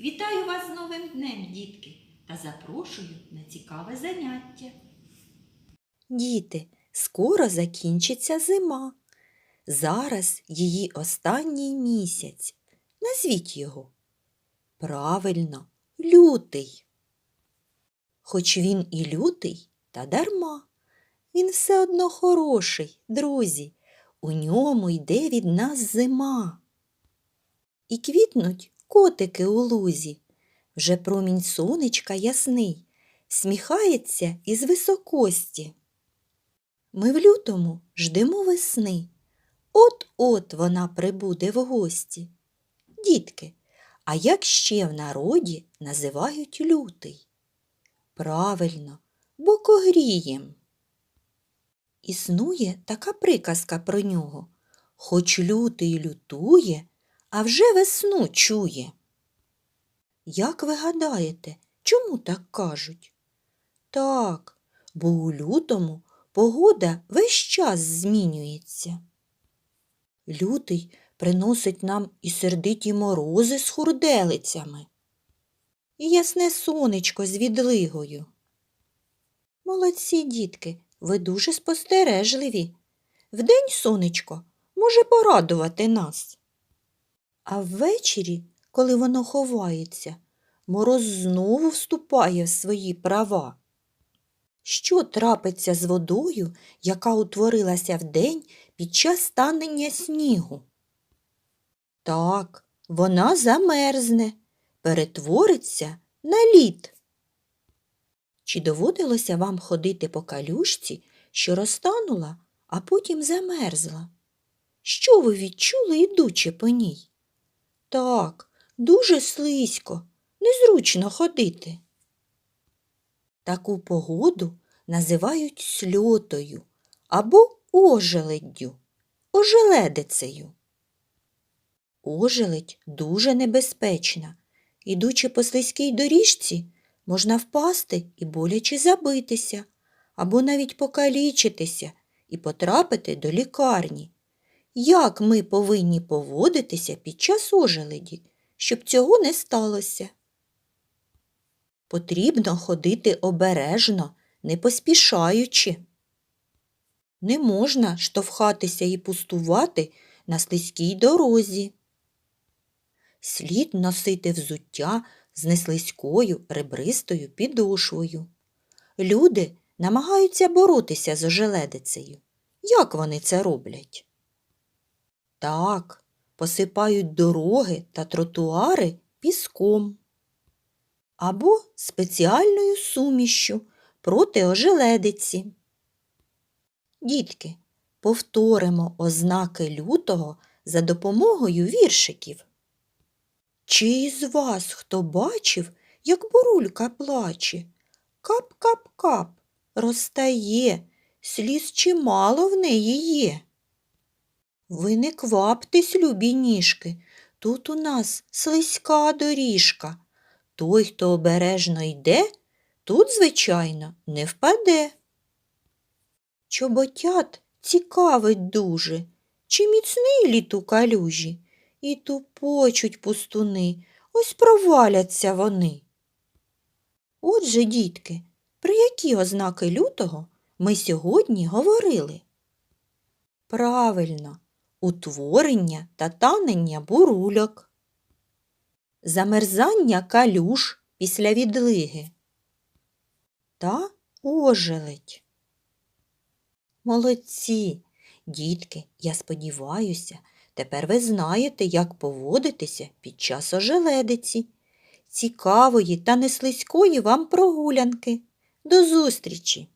Вітаю вас з новим днем, дітки, та запрошую на цікаве заняття. Діти, скоро закінчиться зима. Зараз її останній місяць. Назвіть його. Правильно, лютий. Хоч він і лютий, та дарма. Він все одно хороший, друзі. У ньому йде від нас зима. І квітнуть котики у лузі. Вже промінь сонечка ясний, сміхається із високості. Ми в лютому ждемо весни. От-от вона прибуде в гості. Дітки, а як ще в народі називають лютий? Правильно, бокогрієм. Існує така приказка про нього. Хоч лютий лютує, а вже весну чує. Як ви гадаєте, чому так кажуть? Так, бо у лютому погода весь час змінюється. Лютий приносить нам і сердиті морози з хурделицями, і ясне сонечко з відлигою. Молодці, дітки, ви дуже спостережливі. Вдень сонечко може порадувати нас. А ввечері, коли воно ховається, мороз знову вступає в свої права. Що трапиться з водою, яка утворилася вдень під час танення снігу? Так, вона замерзне, перетвориться на лід. Чи доводилося вам ходити по калюшці, що розтанула, а потім замерзла? Що ви відчули, ідучи по ній? Так, дуже слизько, незручно ходити. Таку погоду називають сльотою або ожеледдю, ожеледицею. Ожеледь дуже небезпечна. Ідучи по слизькій доріжці, можна впасти і боляче забитися, або навіть покалічитися і потрапити до лікарні. Як ми повинні поводитися під час ожеледі, щоб цього не сталося? Потрібно ходити обережно, не поспішаючи. Не можна штовхатися і пустувати на слизькій дорозі. Слід носити взуття з неслизькою ребристою підошвою. Люди намагаються боротися з ожеледицею. Як вони це роблять? Так, посипають дороги та тротуари піском або спеціальною сумішшю проти ожеледиці. Дітки, повторимо ознаки лютого за допомогою віршиків. Чи із вас хто бачив, як бурулька плаче? Кап-кап-кап, розтає, сліз чимало в неї є. Ви не кваптесь, любі ніжки, тут у нас слизька доріжка. Той, хто обережно йде, тут, звичайно, не впаде. Чоботят цікавить дуже, чи міцний лід у калюжі, і тупочуть пустуни, ось проваляться вони. Отже, дітки, про які ознаки лютого ми сьогодні говорили? Правильно, утворення та танення бурульок, замерзання калюж після відлиги та ожеледь. Молодці, дітки, я сподіваюся, тепер ви знаєте, як поводитися під час ожеледиці. Цікавої та неслизької вам прогулянки. До зустрічі!